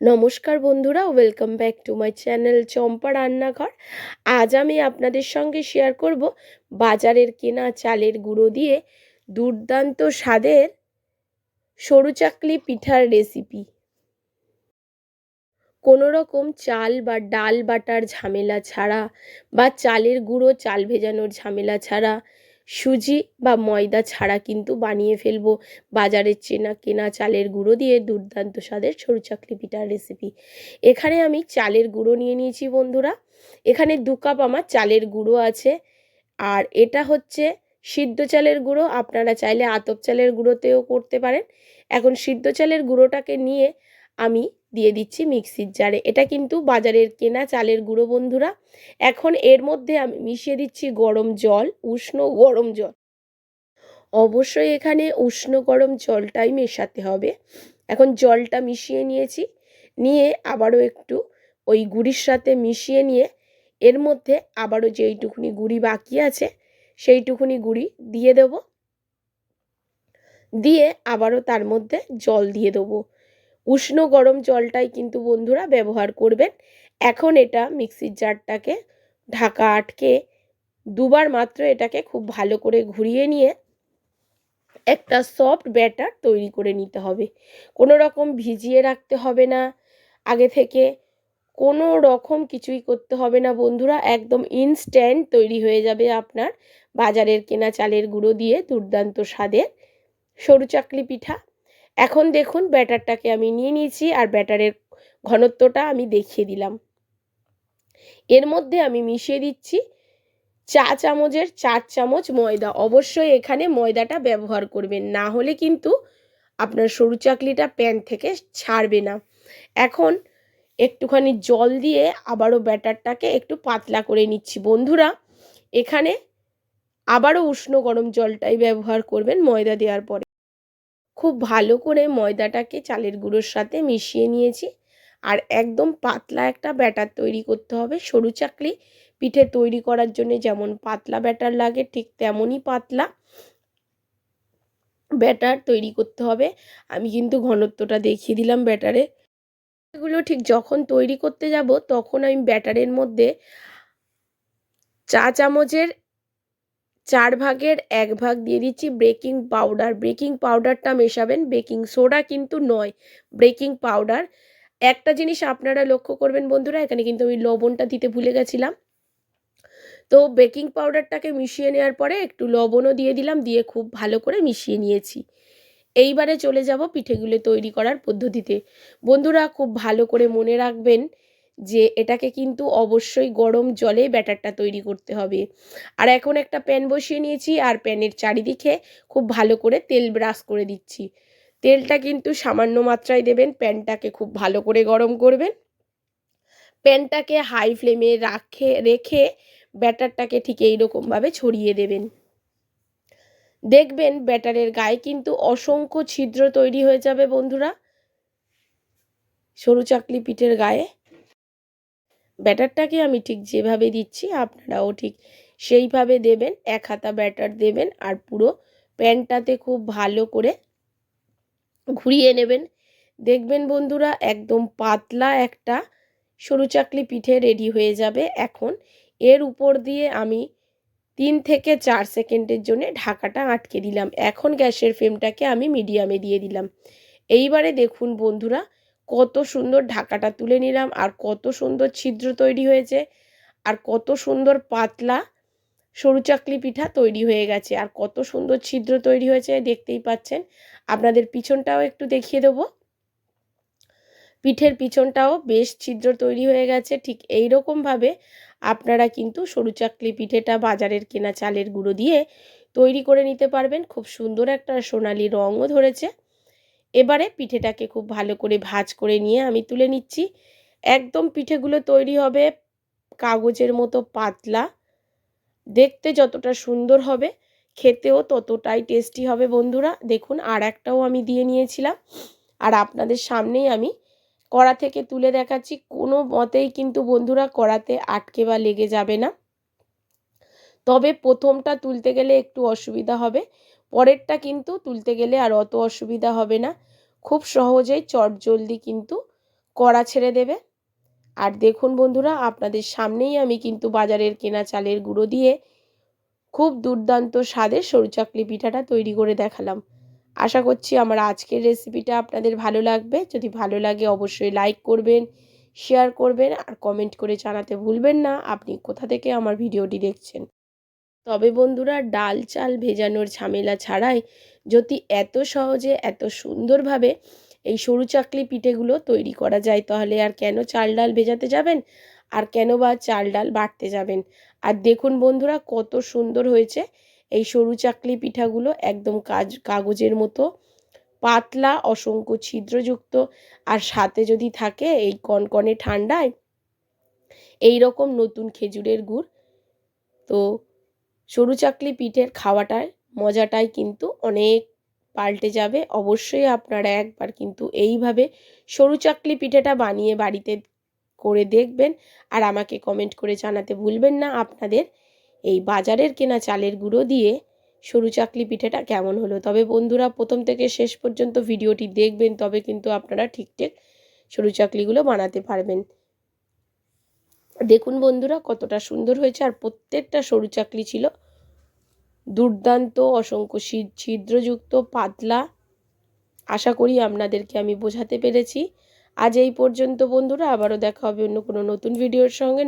নমস্কার বন্ধুরা welcome back to my channel Champa Rannaghar. আজ আমি আপনাদের সঙ্গে শেয়ার করব বাজারের কেনা চালের গুঁড়ো দিয়ে দুর্দান্ত স্বাদের সরু চাকলি পিঠার রেসিপি কোনো রকম চাল বা ডাল বাটার ঝামেলা ছাড়া বা চালের গুঁড়ো চাল ভেজানোর ঝামেলা ছাড়া সুজি বা ময়দা ছাড়া কিন্তু বানিয়ে ফেলব। বাজারের চেনা কেনা চালের গুঁড়ো দিয়ে দুর্দান্ত স্বাদের সরু চাকলি পিঠার রেসিপি এখানে আমি চালের গুঁড়ো নিয়ে নিয়েছি বন্ধুরা। এখানে দু কাপ আমার চালের গুঁড়ো আছে। আর এটা হচ্ছে সিদ্ধ চালের গুঁড়ো। আপনারা চাইলে আতপ চালের গুঁড়োতেও করতে পারেন। এখন সিদ্ধ চালের গুঁড়োটাকে নিয়ে আমি দিয়ে দিচ্ছি মিক্সির জারে। এটা কিন্তু বাজারের কেনা চালের গুঁড়ো বন্ধুরা। এখন এর মধ্যে আমি মিশিয়ে দিচ্ছি গরম জল, উষ্ণ গরম জল। অবশ্যই এখানে উষ্ণ গরম জলটাই মেশাতে হবে। এখন জলটা মিশিয়ে নিয়েছি। নিয়ে আবারও একটু ওই গুড়ির সাথে মিশিয়ে নিয়ে এর মধ্যে আবারও যেইটুকুনি গুড়ি বাকি আছে, সেইটুকুনি গুড়ি দিয়ে দেব। দিয়ে আবারও তার মধ্যে জল দিয়ে দেবো। উষ্ণ গরম জলটাই কিন্তু বন্ধুরা ব্যবহার করবেন। এখন এটা মিক্সির জারটাকে ঢাকা আটকে দুবার মাত্র এটাকে খুব ভালো করে ঘুরিয়ে নিয়ে একটা সফট ব্যাটার তৈরি করে নিতে হবে। কোনো রকম ভিজিয়ে রাখতে হবে না। আগে থেকে কোনো রকম কিছুই করতে হবে না বন্ধুরা। একদম ইনস্ট্যান্ট তৈরি হয়ে যাবে আপনার বাজারের কেনা চালের গুঁড়ো দিয়ে দুর্দান্ত স্বাদের সরু চাকলি পিঠা এখন দেখুন ব্যাটারটাকে আমি নিয়ে নিয়েছি আর ব্যাটারের ঘনত্বটা আমি দেখিয়ে দিলাম। এর মধ্যে আমি মিশিয়ে দিচ্ছি চা চামচের চার চামচ ময়দা। অবশ্যই এখানে ময়দাটা ব্যবহার করবেন, না হলে কিন্তু আপনার সরু চাকলিটা প্যান থেকে ছাড়বে না। এখন একটুখানি জল দিয়ে আবারও ব্যাটারটাকে একটু পাতলা করে নিচ্ছি। বন্ধুরা, এখানে আবারও উষ্ণ গরম জলটাই ব্যবহার করবেন ময়দা দেওয়ার পরে। খুব ভালো করে ময়দাটাকে চালের গুঁড়োর সাথে মিশিয়ে নিয়েছি। আর একদম পাতলা একটা ব্যাটার তৈরি করতে হবে। সরু চাকলি পিঠে তৈরি করার জন্য যেমন পাতলা ব্যাটার লাগে, ঠিক তেমনই পাতলা ব্যাটার তৈরি করতে হবে। আমি কিন্তু ঘনত্বটা দেখিয়ে দিলাম ব্যাটারে। এগুলো ঠিক যখন তৈরি করতে যাব, তখন আমি ব্যাটারের মধ্যে চা চামচের চার ভাগের এক ভাগ দিয়ে দিচ্ছি বেকিং পাউডার। বেকিং পাউডারটা মেশাবেন, বেকিং সোডা কিন্তু নয়, বেকিং পাউডার। একটা জিনিস আপনারা লক্ষ্য করবেন বন্ধুরা, এখানে কিন্তু আমি লবণটা দিতে ভুলে গেছিলাম। তো বেকিং পাউডারটাকে মিশিয়ে নেওয়ার পরে একটু লবণও দিয়ে দিলাম, দিয়ে খুব ভালো করে মিশিয়ে নিয়েছি। এইবারে চলে যাব পিঠেগুলো তৈরি করার পদ্ধতিতে। বন্ধুরা, খুব ভালো করে মনে রাখবেন যে এটাকে কিন্তু অবশ্যই গরম জলে ব্যাটারটা তৈরি করতে হবে। আর এখন একটা প্যান বসিয়ে নিয়েছি আর প্যানের চারিদিকে খুব ভালো করে তেল ব্রাশ করে দিচ্ছি। তেলটা কিন্তু সামান্য মাত্রায় দেবেন, প্যানটাকে খুব ভালো করে গরম করবেন। প্যানটাকে হাই ফ্লেমে রাখে, রেখে ব্যাটারটাকে ঠিক এইরকমভাবে ছড়িয়ে দেবেন। দেখবেন ব্যাটারের গায়ে কিন্তু অসংখ্য ছিদ্র তৈরি হয়ে যাবে বন্ধুরা। সরু চাকলি পিঠের গায়ে। ব্যাটারটাকে আমি ঠিক যেভাবে দিচ্ছি, আপনারাও ঠিক সেইভাবে দেবেন। এক হাতা ব্যাটার দেবেন আর পুরো প্যানটাতে খুব ভালো করে ঘুরিয়ে নেবেন। দেখবেন বন্ধুরা, একদম পাতলা একটা সরু চাকলি পিঠে রেডি হয়ে যাবে। এখন এর উপর দিয়ে আমি তিন থেকে চার সেকেন্ডের জন্য ঢাকাটা আটকে দিলাম। এখন গ্যাসের ফ্লেমটাকে আমি মিডিয়ামে দিয়ে দিলাম। এইবারে দেখুন বন্ধুরা কত সুন্দর ঢাকাটা তুলে নিলাম, আর কত সুন্দর ছিদ্র তৈরি হয়েছে, আর কত সুন্দর পাতলা সরু চাকলি পিঠা তৈরি হয়ে গেছে, আর কত সুন্দর ছিদ্র তৈরি হয়েছে, দেখতেই পাচ্ছেন। আপনাদের পিছনটাও একটু দেখিয়ে দেবো। পিঠের পিছনটাও বেশ ছিদ্র তৈরি হয়ে গেছে, ঠিক এই রকমভাবে আপনারা কিন্তু সরু চাকলি পিঠেটা বাজারের কেনা চালের গুঁড়ো দিয়ে তৈরি করে নিতে পারবেন। খুব সুন্দর একটা সোনালি রঙও ধরেছে। এবারে পিঠেটাকে খুব ভালো করে ভাজ করে নিয়ে আমি তুলে নিচ্ছি। একদম পিঠেগুলো তৈরি হবে কাগজের মতো পাতলা। দেখতে যতটা সুন্দর হবে, খেতেও ততটাই টেস্টি হবে বন্ধুরা। দেখুন আর একটাও আমি দিয়ে নিয়েছিলাম। আর আপনাদের সামনেই আমি কড়া থেকে তুলে দেখাচ্ছি। কোনো মতেই কিন্তু বন্ধুরা কড়াতে আটকে বা লেগে যাবে না। তবে প্রথমটা তুলতে গেলে একটু অসুবিধা হবে। পরেরটা কিন্তু তুলতে গেলে আর অত অসুবিধা হবে না। খুব সহজেই চটজলদি কিন্তু কড়া ছেড়ে দেবে। আর দেখুন বন্ধুরা, আপনাদের সামনেই আমি কিন্তু বাজারের কেনা চালের গুঁড়ো দিয়ে খুব দুর্দান্ত স্বাদের সরু চাকলি পিঠাটা তৈরি করে দেখালাম। আশা করছি আমার আজকের রেসিপিটা আপনাদের ভালো লাগবে। যদি ভালো লাগে অবশ্যই লাইক করবেন শেয়ার করবেন আর কমেন্ট করে জানাতে ভুলবেন না। আপনি কোথা থেকে আমার ভিডিওটি দেখছেন? তবে বন্ধুরা, ডাল চাল ভেজানোর ঝামেলা ছাড়াই যদি এত সহজে, এত সুন্দরভাবে এই সরু চাকলি পিঠেগুলো তৈরি করা যায়, তাহলে আর কেন চাল ডাল ভেজাতে যাবেন? আর কেন বা চাল ডাল বাটতে যাবেন? আর দেখুন বন্ধুরা, কত সুন্দর হয়েছে এই সরু চাকলি পিঠাগুলো, একদম কাজ, কাগজের মতো পাতলা, অসংখ্য ছিদ্রযুক্ত। আর সাথে যদি থাকে এই কনকনে ঠান্ডায় এই রকম নতুন খেজুরের গুড়। তো সরু চাকলি পিঠের খাওয়াটায় মজাটাই কিন্তু অনেক পাল্টে যাবে। অবশ্যই আপনারা একবার কিন্তু এইভাবে সরু চাকলি পিঠেটা বানিয়ে বাড়িতে করে দেখবেন আর আমাকে কমেন্ট করে জানাতে ভুলবেন না। আপনাদের এই বাজারের কেনা চালের গুঁড়ো দিয়ে সরু চাকলি পিঠেটা কেমন হলো? তবে বন্ধুরা, প্রথম থেকে শেষ পর্যন্ত ভিডিওটি দেখবেন, তবে কিন্তু আপনারা ঠিকঠাক সরু চাকলিগুলো বানাতে পারবেন। দেখুন বন্ধুরা, কতটা সুন্দর হয়েছে আর প্রত্যেকটা সরু চাকলি ছিল। দুর্দান্ত, অসংখ্য ছিদ্রযুক্ত, পাতলা। আশা করি আপনাদেরকে আমি বোঝাতে পেরেছি। আজ এই পর্যন্ত বন্ধুরা, আবারও দেখা হবে অন্য কোনো নতুন ভিডিওর সঙ্গে।